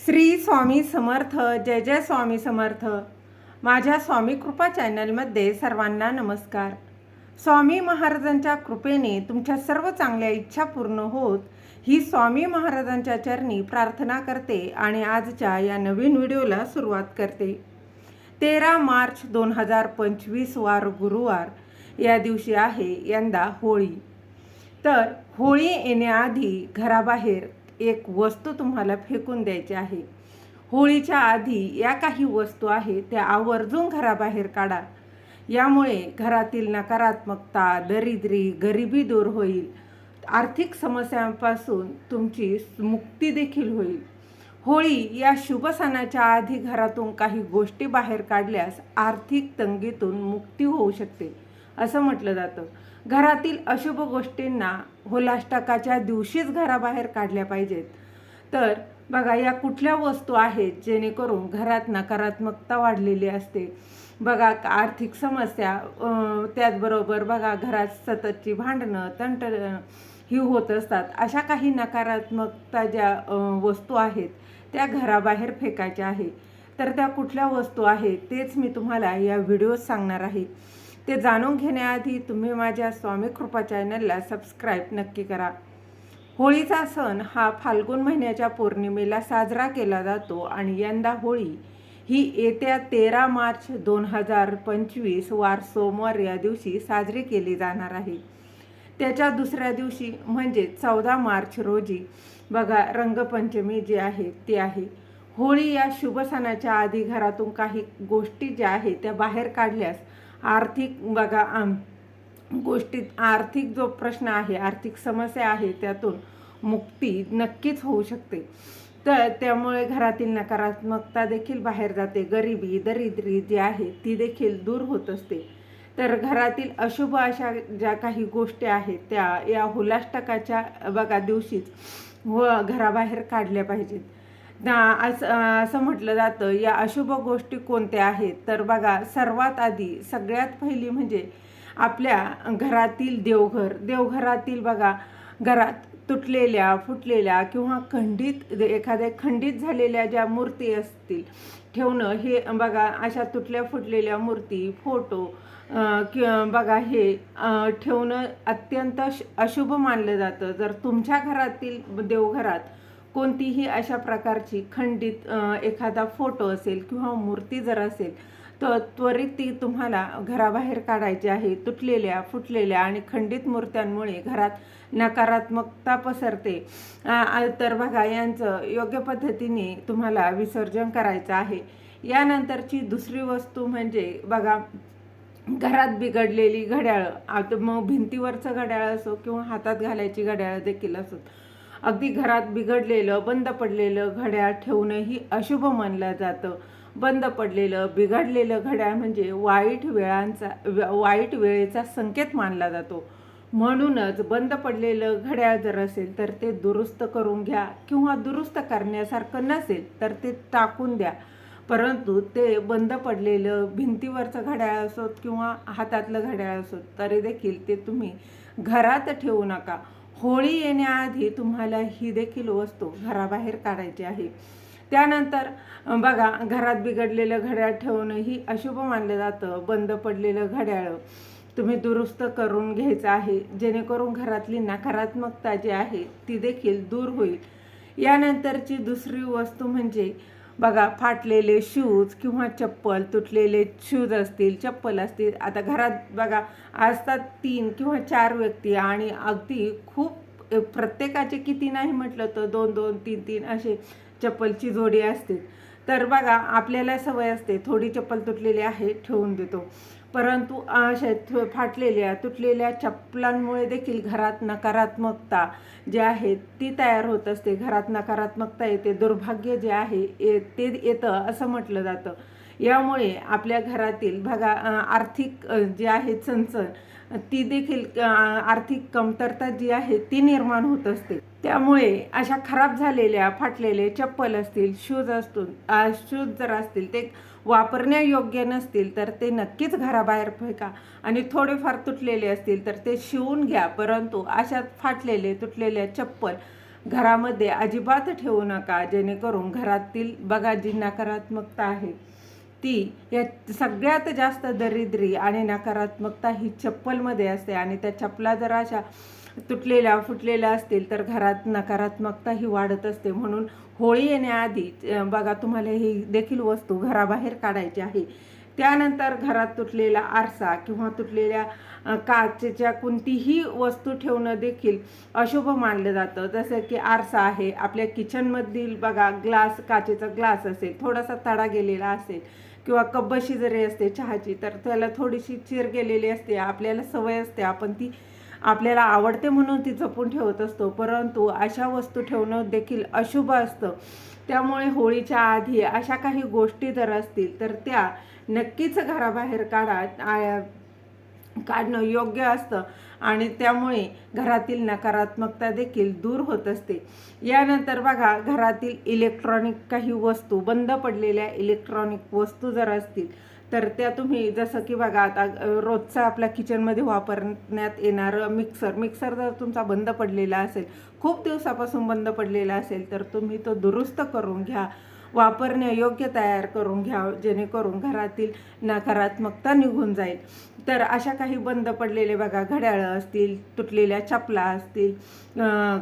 श्री स्वामी समर्थ जय जय स्वामी समर्थ. माझ्या स्वामी कृपा चॅनलमध्ये सर्वांना नमस्कार. स्वामी महाराजांच्या कृपेने तुमच्या सर्व चांगल्या इच्छा पूर्ण होत ही स्वामी महाराजांच्या चरणी प्रार्थना करते आणि आजच्या या नवीन व्हिडिओला सुरुवात करते. तेरा मार्च दोन हजार पंचवीस वार गुरुवार या दिवशी आहे यंदा होळी. तर होळी येण्याआधी घराबाहेर एक वस्तू तुम्हाला फेकून द्यायची आहे. होळीच्या आधी या काही वस्तू आहेत त्या आवर्जून घराबाहेर काढा. यामुळे घरातील नकारात्मकता दरिद्री गरिबी दूर होईल. आर्थिक समस्यांपासून तुमची मुक्ती देखील होईल. होळी या शुभ सणाच्या आधी घरातून काही गोष्टी बाहेर काढल्यास आर्थिक तंगीतून मुक्ती होऊ शकते. असं म्हटलं जातं. घरातील अशुभ गोष्टींना होलाष्टकाच्या दिवशीच घराबाहेर काढल्या पाहिजेत. तर बघा या कुठल्या वस्तू आहेत जेणेकरून घरात नकारात्मकता वाढलेली असते? बघा आर्थिक समस्या त्याचबरोबर बघा घरात सततची भांडणं तंट ही होत असतात. अशा काही नकारात्मकता ज्या वस्तू आहेत त्या घराबाहेर फेकायच्या आहे. तर त्या कुठल्या वस्तू आहेत तेच मी तुम्हाला या व्हिडिओत सांगणार आहे. ते जाणून घेण्याआधी तुम्ही माझ्या स्वामी कृपा चॅनलला सबस्क्राईब नक्की करा. होळीचा सण हा फाल्गुन महिन्याच्या पौर्णिमेला साजरा केला जातो आणि यंदा होळी ही येत्या तेरा मार्च दोन हजार पंचवीस वार सोमवार या दिवशी साजरी केली जाणार आहे. त्याच्या दुसऱ्या दिवशी म्हणजे चौदा मार्च रोजी बघा रंगपंचमी जी आहे ती आहे. होळी या शुभ सणाच्या आधी घरातून काही गोष्टी ज्या आहेत त्या बाहेर काढल्यास आर्थिक बघा आम गोष्टीत आर्थिक जो प्रश्न आहे आर्थिक समस्या आहे त्यातून मुक्ती नक्कीच होऊ शकते. तर त्यामुळे घरातील नकारात्मकता देखील बाहेर जाते. गरिबी दरिद्री जी आहे ती देखील दूर होत असते. तर घरातील अशुभ अशा ज्या काही गोष्टी आहेत त्या या हुलाष्टकाच्या बघा दिवशीच व घराबाहेर काढल्या पाहिजेत. असं असं म्हटलं जातं या अशुभ गोष्टी कोणत्या आहेत? तर बघा सर्वात आधी सगळ्यात पहिली म्हणजे आपल्या घरातील देवघर. देवघरातील बघा घरात तुटलेल्या फुटलेल्या किंवा खंडित एखाद्या खंडित झालेल्या ज्या मूर्ती असतील ठेवणं हे बघा अशा तुटल्या फुटलेल्या मूर्ती फोटो किंवा बघा हे ठेवणं अत्यंत अशुभ मानलं जातं. जर तुमच्या घरातील देवघरात कोणतीही अशा प्रकारची खंडित एखादा फोटो असेल किंवा मूर्ती जर असेल तर त्वरित ती तुम्हाला घराबाहेर काढायची आहे. तुटलेल्या फुटलेल्या आणि खंडित मूर्त्यांमुळे घरात नकारात्मकता पसरते. तर बघा यांचं योग्य पद्धतीने तुम्हाला विसर्जन करायचं आहे. यानंतरची दुसरी वस्तू म्हणजे बघा घरात बिघडलेली घड्याळं आता मग भिंतीवरचं घड्याळ असो किंवा हातात घालायची घड्याळं देखील असो अगदी घरात बिघडलेलं बंद पडलेलं घड्याळ ठेवणंही अशुभ मानलं जातं. बंद पडलेलं बिघडलेलं घड्याळ म्हणजे वाईट वेळांचा व- वाईट वेळेचा संकेत मानला जातो. म्हणूनच बंद पडलेलं घड्याळ जर असेल तर ते दुरुस्त करून घ्या किंवा दुरुस्त करण्यासारखं नसेल तर ते टाकून द्या. परंतु ते बंद पडलेलं भिंतीवरचं घड्याळ असोत किंवा हातातलं घड्याळ असोत तरी देखील ते तुम्ही घरात ठेवू नका. होळी येण्याआधी तुम्हाला ही देखील वस्तू घराबाहेर काढायची आहे. त्यानंतर बघा घरात बिघडलेलं घड्याळ ठेवणं ही अशुभ मानलं जातं. बंद पडलेलं घड्याळ तुम्ही दुरुस्त करून घ्यायचं आहे. जेणेकरून घरातली नकारात्मकता जी आहे ती देखील दूर होईल. यानंतरची दुसरी वस्तू म्हणजे बघा फाटलेले शूज किंवा चप्पल तुटलेले शूज असतील चप्पल असतील. आता घरात बघा असतात तीन किंवा चार व्यक्ती आणि अगदी खूप प्रत्येकाचे किती नाही म्हटलं तर दोन दोन तीन तीन असे चप्पलची जोडी असते तर बघा आपल्याला सवय असते थोडी चप्पल तुटलेली आहे ठेवून देतो. परंतु अशा थ- फाटलेल्या तुटलेल्या चप्पलांमुळे देखील घरात नकारात्मकता जी आहे ती तयार होत असते. घरात नकारात्मकता येते दुर्भाग्य जे आहे ये- ते येतं असं म्हटलं जातं. यामुळे आपल्या घरातील भगा आर्थिक जे आहे चणचण ती देखील आर्थिक कमतरता जी आहे ती निर्माण होत असते. त्यामुळे अशा खराब झालेल्या फाटलेले चप्पल असतील शूज असतो शूज जर असतील ते वापरण्यायोग्य नसतील तर ते नक्कीच घराबाहेर फेका आणि थोडेफार तुटलेले असतील तर ते शिवून घ्या. परंतु अशा फाटलेले तुटलेल्या चप्पल घरामध्ये अजिबात ठेवू नका. जेणेकरून घरातील बघा जी नकारात्मकता आहे ती या सगळ्यात जास्त दरिद्री आणि नकारात्मकता ही चप्पलमध्ये असते आणि त्या चप्पला जर अशा तुटलेल्या फुटलेल्या असतील तर घरात नकारात्मकता ही वाढत असते. म्हणून होळी येण्याआधी बघा तुम्हाला ही देखील वस्तू घराबाहेर काढायची आहे. त्यानंतर घरात तुटलेला आरसा किंवा तुटलेल्या काचेच्या कोणतीही वस्तू ठेवणं देखील अशुभ मानलं जातं. जसं की आरसा आहे आपल्या किचनमधील बघा ग्लास काचेचा ग्लास असेल थोडासा तडा गेलेला असेल किंवा कब्बशी जरी असते चहाची तर त्याला थोडीशी चीर गेलेली असते आपल्याला सवय असते आपण ती आपल्याला आवडते म्हणून ती जपून ठेवत असतो. परंतु अशा वस्तू ठेवणं देखील अशुभ असतं. त्यामुळे होळीच्या आधी अशा काही गोष्टी जर असतील तर त्या नक्कीच घराबाहेर काढा काढणं योग्य असतं. आणि त्यामुळे घरातील नकारात्मकता देखील दूर होत असते. यानंतर बघा घरातील इलेक्ट्रॉनिक काही वस्तू बंद पडलेल्या इलेक्ट्रॉनिक वस्तू जर असतील तर त्या तुम्ही जसं की बघा आता रोजचा आपल्या किचनमध्ये वापरण्यात येणारं मिक्सर मिक्सर जर तुमचा बंद पडलेला असेल खूप दिवसापासून बंद पडलेला असेल तर तुम्ही तो दुरुस्त करून घ्या वापरण्यायोग्य तयार करून घ्या जेणेकरून घरातील नकारात्मकता निघून जाईल. तर अशा काही बंद पडलेले बघा घड्याळं असतील तुटलेल्या चपला असतील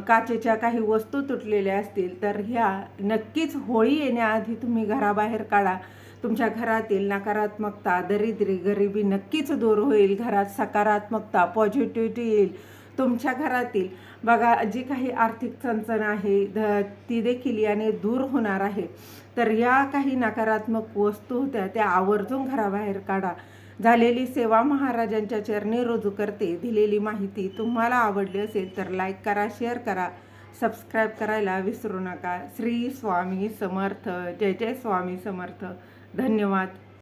काचेच्या काही वस्तू तुटलेल्या असतील तर ह्या नक्कीच होळी येण्याआधी तुम्ही घराबाहेर काढा. तुमच्या घरातील नकारात्मकता दरिद्री गरिबी नक्कीच दूर होईल. घरात सकारात्मकता पॉझिटिव्हिटी येईल. तुमच्या घरातील बघा जी काही आर्थिक चणचण आहे ध ती देखील याने दूर होणार आहे. तर या काही नकारात्मक वस्तू होत्या त्या आवर्जून घराबाहेर काढा. झालेली सेवा महाराजांच्या चरणी रुजू करते. दिलेली माहिती तुम्हाला आवडली असेल तर लाईक करा शेअर करा. सबस्क्राईब करायला विसरू नका. श्री स्वामी समर्थ. जय जय स्वामी समर्थ. धन्यवाद.